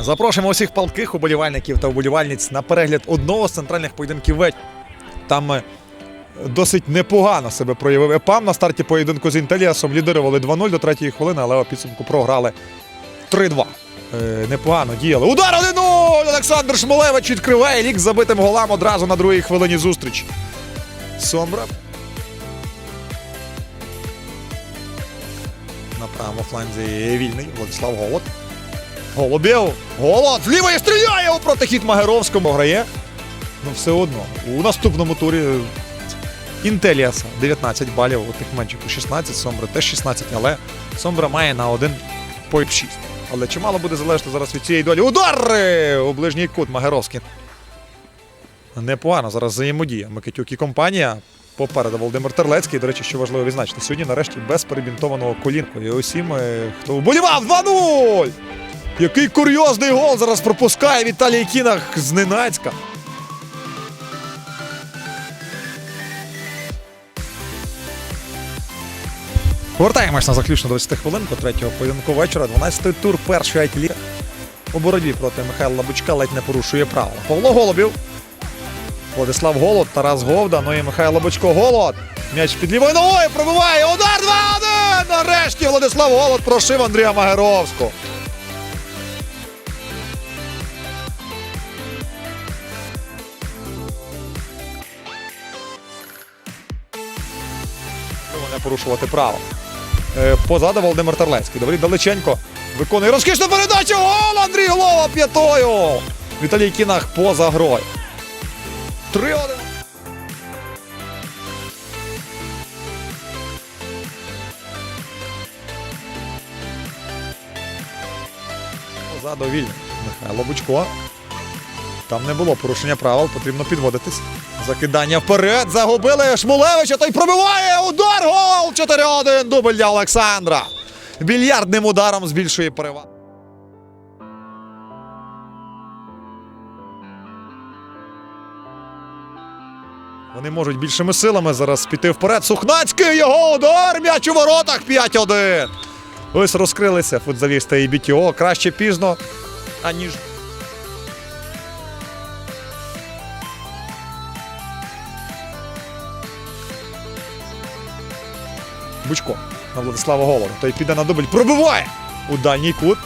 Запрошуємо усіх палких уболівальників та уболівальниць на перегляд одного з центральних поєдинків вечора. Там е, досить непогано себе проявив ЕПАМ на старті поєдинку з Інтеліасом. Лідирували 2-0 до третьої хвилини, але у підсумку програли 3-2. Е, непогано діяли. Удар 1-0! Олександр Шмулевич відкриває лік забитим голам одразу на другій хвилині зустрічі. Сомбра. На правому фланзі вільний Владислав Голод. Голубєв. Голод. З лівої стріляє у протихід Магеровському. Грає. Ну, все одно. У наступному турі е, Інтеліаса 19 балів у тих менших у 16, Сомбра теж 16, але Сомбра має на один поїб 6. Але чимало буде залежати зараз від цієї долі. Удари! У ближній кут Магеровський. Непогано зараз взаємодія. Микитюк і компанія. Попереду Володимир Терлецький. До речі, що важливо відзначити. Сьогодні нарешті без перебінтованого колінку. І усім, е, хто вболівав 2-0! Який курйозний гол зараз пропускає Віталій Кінах зненацька. Повертаємось на заключну 20 хвилинку третього поєдинку вечора. 12-й тур першої айтлі. У боротьбі проти Михайла Лабучка ледь не порушує правила. Павло Голубів. Владислав Голод, Тарас Говда, ну і Михайло Бочко. Голод. М'яч під лівою ногою пробиває. Удар 2-1! Нарешті Владислав Голод прошив Андрія Магеровського. Не порушувати право. Е, Позаду Володимир Терлецький. Давид Далеченко виконує розкішну передачу. Гол! Андрій Голова п'ятою. Віталій Кінах поза грою. 3-1. Позаду вільний. Михайло Бучко. Там не було порушення правил, потрібно підводитись. Закидання вперед. Загубили Шмулевича. Той пробиває. Удар. Гол! 4-1. Дубль для Олександра. Більярдним ударом збільшує перевагу. Вони можуть більшими силами зараз піти вперед. Сухнацький його удар. М'яч у воротах 5-1. Ось розкрилися футзалісти і БТО. Краще пізно, аніж. Бучко на Владислава Голова. Той піде на дубль. Пробиває у дальній кут.